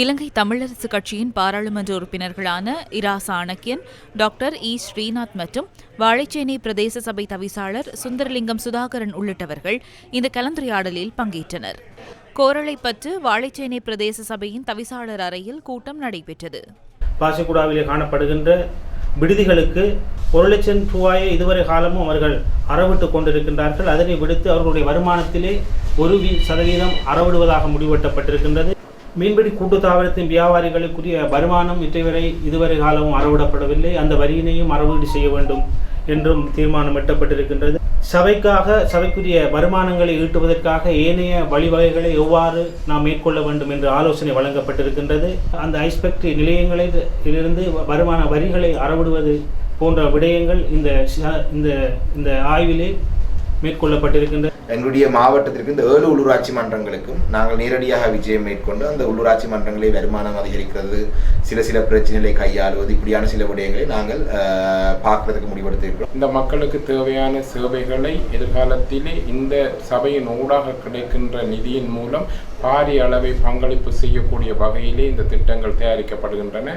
இலங்கை தமிழரசு கட்சியின் பாராளுமன்ற உறுப்பினர்களான இரா சாணக்கியன் டாக்டர் இ. ஸ்ரீநாத் மற்றும் வாழைச்சேனை பிரதேச சபை தவிசாளர் சுந்தரலிங்கம் சுதாகரன் உள்ளிட்டவர்கள் இந்த கலந்துரையாடலில் பங்கேற்றனர். கோரளைப்பற்று வாழைச்சேனை பிரதேச சபையின் தவிசாளர் அறையில் கூட்டம் நடைபெற்றது. பாசிக்குடாவிலே காணப்படுகின்ற விடுதிகளுக்கு ஒரு லட்சம் ரூபாயை இதுவரை காலமும் அவர்கள் அறவிட்டு கொண்டிருக்கின்றார்கள். அதனை விடுத்து அவர்களுடைய வருமானத்திலே ஒரு சதவீதம் அறவிடுவதாக முடிவெட்டப்பட்டிருக்கின்றது மீன்பிடி கூட்டு தாவரத்தின் வியாபாரிகளுக்குரிய வருமானம் இற்றைவரை இதுவரை காலமும் அறவிடப்படவில்லை. அந்த வரியினையும் அறவீடு செய்ய வேண்டும் என்றும் தீர்மானம் எட்டப்பட்டிருக்கின்றது. சபைக்காக சபைக்குரிய வருமானங்களை ஈட்டுவதற்காக ஏனைய வழிவகைகளை எவ்வாறு நாம் மேற்கொள்ள வேண்டும் என்று ஆலோசனை வழங்கப்பட்டிருக்கின்றது. அந்த ஐஸ்பெக்ட்ரி நிலையங்களில் இருந்து வருமான வரிகளை அறவிடுவது போன்ற விடயங்கள் இந்த இந்த இந்த ஆய்விலே மேற்கொள்ளப்பட்டிருக்கின்ற எங்களுடைய மாவட்டத்திற்கு இந்த ஏழு உள்ளூராட்சி மன்றங்களுக்கும் நாங்கள் நேரடியாக விஜயம் மேற்கொண்டு அந்த உள்ளூராட்சி மன்றங்களை வருமானம் அதிகரிக்கிறது சில சில பிரச்சனைகளை கையாளுவது இப்படியான சில விடயங்களை நாங்கள் அஹ், பார்க்கறதுக்கு முடிவெடுத்திருக்கிறோம். இந்த மக்களுக்கு தேவையான சேவைகளை எதிர்காலத்திலே இந்த சபையின் ஊடாக கிடைக்கின்ற நிதியின் மூலம் பாரிய அளவை பங்களிப்பு செய்யக்கூடிய வகையிலே இந்த திட்டங்கள் தயாரிக்கப்படுகின்றன.